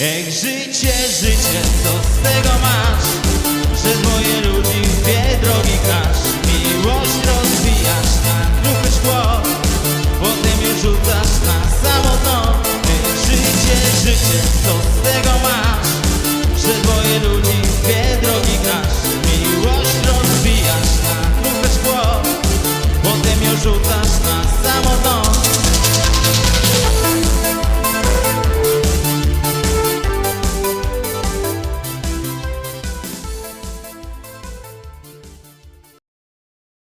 Ech życie, życie, co z tego masz? Że moje ludzi w dwie drogi grasz Miłość rozwijasz na grube szkło Potem je rzucasz na samotno. dno życie, życie, co